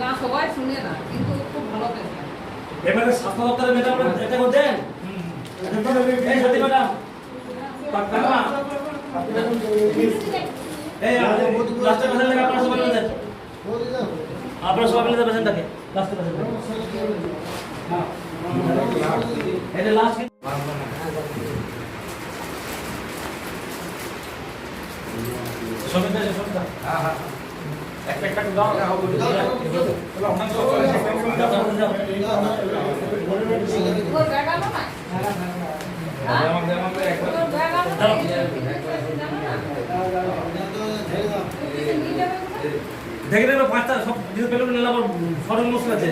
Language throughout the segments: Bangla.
না সবাই শুনে না কিন্তু খুব ভালো পেশেন্ট এবারে স্বাস্থ্য দপ্তরের ম্যাডাম এটা করছেন এই সাথী ম্যাডাম এই লাস্টের পেশেন্ট থেকে আপনারা সবাই মিলে আপনারা সবাই মিলে দেন পেশেন্টটাকে লাস্টের পেশেন্ট হ্যাঁ এটা লাস্ট সমিতা সমিতা হ্যাঁ হ্যাঁ। দেখে নেবে পাঁচটা সব কিছু পেল নিলে আবার ফরেন মশলা আছে।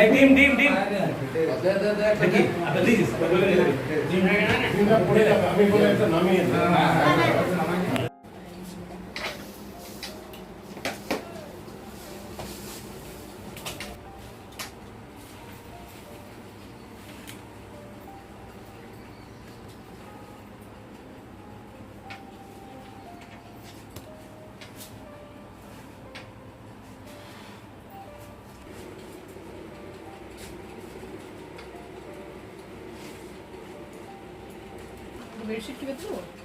এই ডিম ডিম ডিম। দেখি আপনি দিস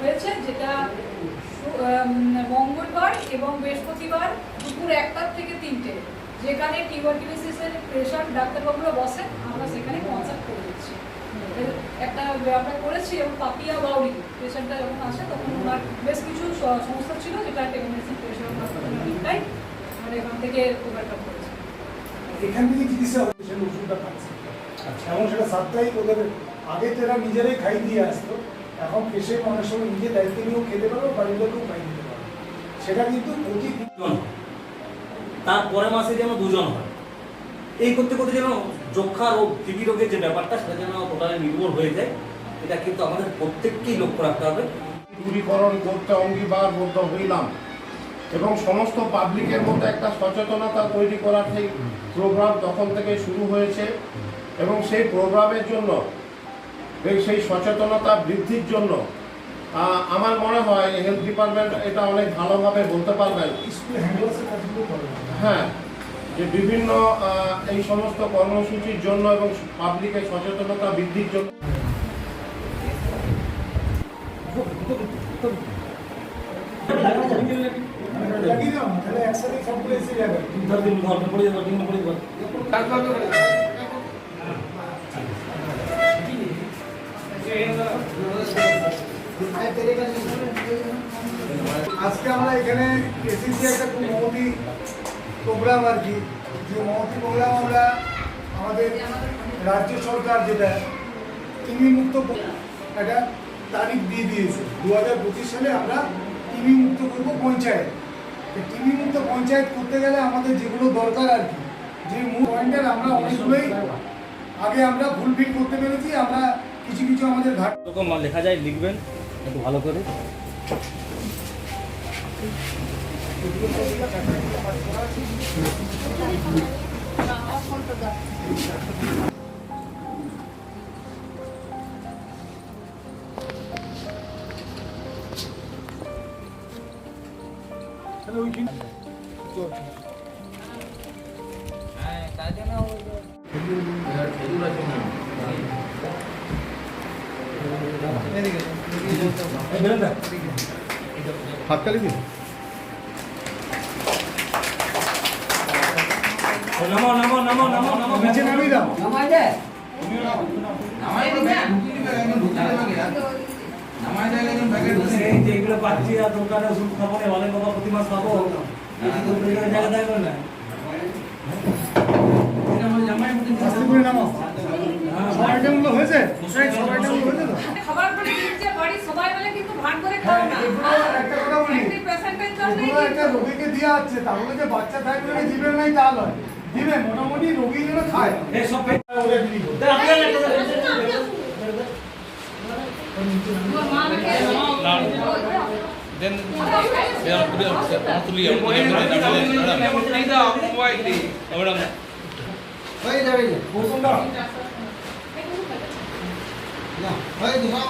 হয়েছে যেটা মঙ্গলবার এবং বৃহস্পতিবার দুপুর একটার থেকে তিনটে যেখানে টিউবারকিউলিসিসের পেশেন্ট ডাক্তারবাবুরা বসেন আমরা সেখানে কনসাল্ট করে দিচ্ছি। একটা আমরা করেছি এবং পাপিয়া বাউরি পেশেন্টটা যখন আসে তখন ওনার বেশ কিছু সমস্যা ছিল যেটা টেলিমেডিসিন পেশেন্ট অনেকটাই আমরা এখান থেকে ওভারকাম করেছি। এখান থেকে চিকিৎসা হচ্ছে ওষুধটা পাচ্ছে। এবং সেটা সাপ্তাহিক ওদের আগে তো এরা নিজেরাই খাই দিয়ে আসতো। এখন পেশেন্ট অনেক সময় নিজে দায়িত্ব নিয়েও খেতে পারো বাড়ির লোকেও দিতে পারো সেটা কিন্তু প্রতি তার পরের মাসে যেন দুজন হয়। এই করতে করতে যেন যক্ষা রোগ টিবি রোগের যে ব্যাপারটা সেটা যেন টোটালি নির্মূল হয়ে যায়। এটা কিন্তু আমাদের প্রত্যেককেই লক্ষ্য রাখতে হবে। দূরীকরণ করতে অঙ্গীকারবদ্ধ হইলাম এবং সমস্ত পাবলিকের মধ্যে একটা সচেতনতা তৈরি করার সেই প্রোগ্রাম তখন থেকে শুরু হয়েছে এবং সেই প্রোগ্রামের জন্য এই সেই সচেতনতা বৃদ্ধির জন্য আমার মনে হয় হেলথ ডিপার্টমেন্ট এটা অনেক ভালোভাবে বলতে পারবেন। হ্যাঁ যে বিভিন্ন এই সমস্ত কর্মসূচির জন্য এবং পাবলিকের সচেতনতা বৃদ্ধির জন্য। লাগিয়ে দাও তাহলে একসাথে সবগুলো এসে যাবে। ধর দিন ঘর পড়ে যাব দিন পড়ে যাব আজকে আমরা এখানে এসেছি একটা খুব মহতি প্রোগ্রাম আর কি। যে মহতি প্রোগ্রাম আমরা আমাদের রাজ্য সরকার যেটা টিভি মুক্ত একটা তারিখ দিয়ে দিয়েছে। দু হাজার পঁচিশ সালে আমরা টিভি মুক্ত করব পঞ্চায়েত। টিভি মুক্ত পঞ্চায়েত করতে গেলে আমাদের যেগুলো দরকার আর কি, যে মূল পয়েন্টের আমরা অনেকগুলোই আগে আমরা ফুলফিল করতে পেরেছি, আমরা কিছু কিছু আমাদের ঘাট লেখা যায়, লিখবেন। একটু ভালো করে এই বেরোন না। হাততালি দিন। ও, নামাও নামাও নামাও নামাও নামাও নিচে নামিয়ে দাও। এই যে এগুলো পাচ্ছি আর দোকানে ওষুধ খাব না অনেক বাবা প্রতি মাস খাব। এই জায়গা থাকবে না আস্তে করে নামাও। সব হয়েছে সব আইটেমগুলো হয়েছে? তো খাবার পরে যে বাড়ির সবাই মিলে কিন্তু ভাগ যেগুলো একটা রোগীকে দেওয়া হচ্ছে তাহলে যে বাচ্চা থাকবে না দিবেন নাই তা নয়। দিবে মোটামুটি রোগী যেন খায়। Then they are put up madam হয়ে যাবে না হয়ে হয়ে যাবে।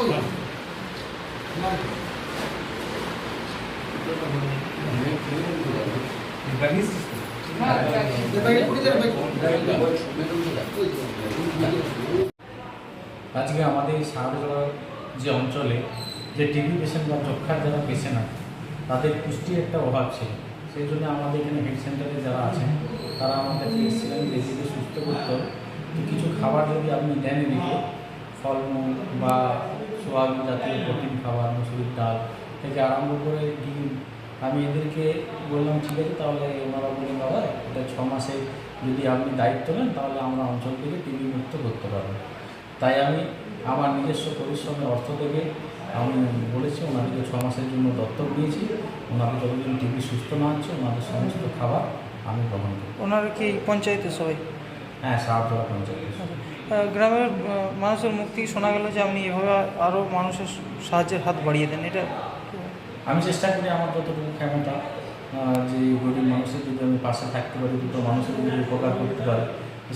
না, আজকে আমাদের এই সাহায্যড়ার যে অঞ্চলে যে টিবি পেশেন্ট বা যক্ষার যারা পেশেন্ট আছে, তাদের পুষ্টির একটা অভাব ছিল। সেই জন্য আমাদের এখানে হেলথ সেন্টারে যারা আছেন, তারা কাছে এসেছিলেন যে সুস্থ করতে কিছু খাবার যদি আপনি দেন এদিকে, ফলমূল বা সোয়াবিন জাতীয় প্রোটিন খাবার, মুসুরির ডাল থেকে আরম্ভ করে ডিম আমি এদেরকে বললাম ঠিক আছে তাহলে ওনারা বললেন বাবা এটা ছ মাসে যদি আপনি দায়িত্ব নেন তাহলে আমরা অঞ্চল থেকে টিবি মুক্ত করতে পারব। তাই আমি আমার নিজস্ব পরিশ্রমের অর্থ থেকে আমি বলেছি ওনাদেরকে ছ মাসের জন্য দত্তক নিয়েছি ওনাদের যতদিন টিভি সুস্থ না হচ্ছে ওনাদের সমস্ত খাবার আমি গ্রহণ করি ওনারা কি পঞ্চায়েতে সবাই? হ্যাঁ সাহায্য পঞ্চায়েত আহ, গ্রামের মানুষের মুখ থেকে শোনা গেল যে আপনি এভাবে আরও মানুষের সাহায্যের হাত বাড়িয়ে দেন এটা আমি চেষ্টা করি আমার যতটুকু ক্ষমতা যে গরিব মানুষের যদি আমি পাশে থাকতে পারি দুটো মানুষের যদি উপকার করতে পারি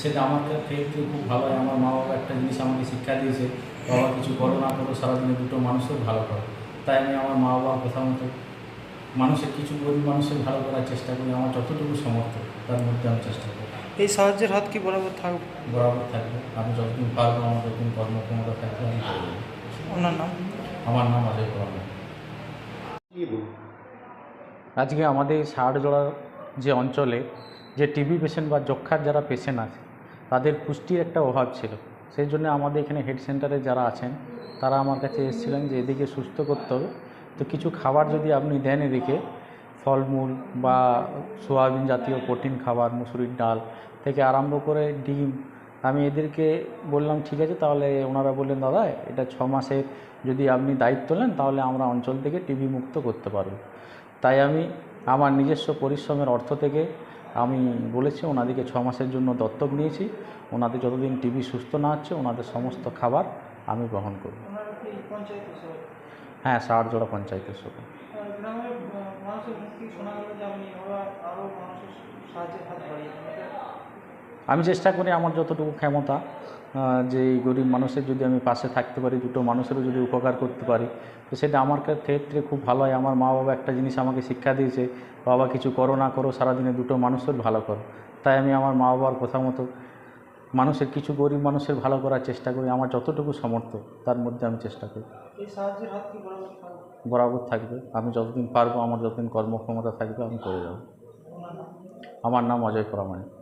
সেটা আমার ক্ষেত্রে খুব ভালো হয়। আমার মা বাবা একটা জিনিস আমাকে শিক্ষা দিয়েছে বাবা কিছু করো না করো সারাদিনে দুটো মানুষের ভালো করো। তাই আমি আমার মা বাবার কথা মতো মানুষের কিছু গরিব মানুষের ভালো করার চেষ্টা করি। আমার যতটুকু সমর্থ তার মধ্যে আমি চেষ্টা করি। এই সাহায্যের হাত কি বরাবর থাকবে বরাবর থাকবে। আমি যতদিন পারব আমার যতদিন কর্মক্ষমতা থাকবে আমি করে দেবো ওনার নাম? আমার নাম অজয় কুমার। আজকে আমাদের সাহারজোড়ার যে অঞ্চলে যে টিবি পেশেন্ট বা যক্ষার যারা পেশেন্ট আছে, তাদের পুষ্টির একটা অভাব ছিল। সেই জন্য আমাদের এখানে হেড সেন্টারে যারা আছেন, তারা আমার কাছে এসেছিলেন যে এদিকে সুস্থ করতে হবে। তো কিছু খাবার যদি আপনি দেন এদিকে, ফলমূল বা সোয়াবিন জাতীয় প্রোটিন খাবার, মুসুরির ডাল থেকে আরম্ভ করে ডিম, আমি এদেরকে বললাম, ঠিক আছে, তাহলে ওনারা বললেন, দাদা, এটা ছ মাসের যদি আপনি দায়িত্ব নেন, তাহলে আমরা অঞ্চল থেকে টিবি মুক্ত করতে পারব। তাই আমি আমার নিজস্ব পরিশ্রমের অর্থ থেকে আমি বলেছি ওনাদেরকে ছ মাসের জন্য দত্তক নিয়েছি। ওনাদের যতদিন টিভি সুস্থ না হচ্ছে ওনাদের সমস্ত খাবার আমি গ্রহণ করব। হ্যাঁ সারজোড়া পঞ্চায়েতের সঙ্গে মানুষের মুক্তি শোনা গেল যে আমি আরও মানুষের সাহায্যের হাত বাড়িয়ে আমি চেষ্টা করি আমার যতটুকু ক্ষমতা যে এই গরিব মানুষের যদি আমি পাশে থাকতে পারি দুটো মানুষেরও যদি উপকার করতে পারি তো সেটা আমার ক্ষেত্রে খুব ভালো হয়। আমার মা বাবা একটা জিনিস আমাকে শিক্ষা দিয়েছে বাবা কিছু করো না করো সারাদিনে দুটো মানুষের ভালো করো। তাই আমি আমার মা বাবার কথা মতো মানুষের কিছু গরিব মানুষের ভালো করার চেষ্টা করি। আমার যতটুকু সমর্থ তার মধ্যে আমি চেষ্টা করি। বরাবর থাকবে? আমি যতদিন পারব আমার যতদিন কর্মক্ষমতা থাকবে আমি করে যাব। আমার নাম অজয় পরামানিক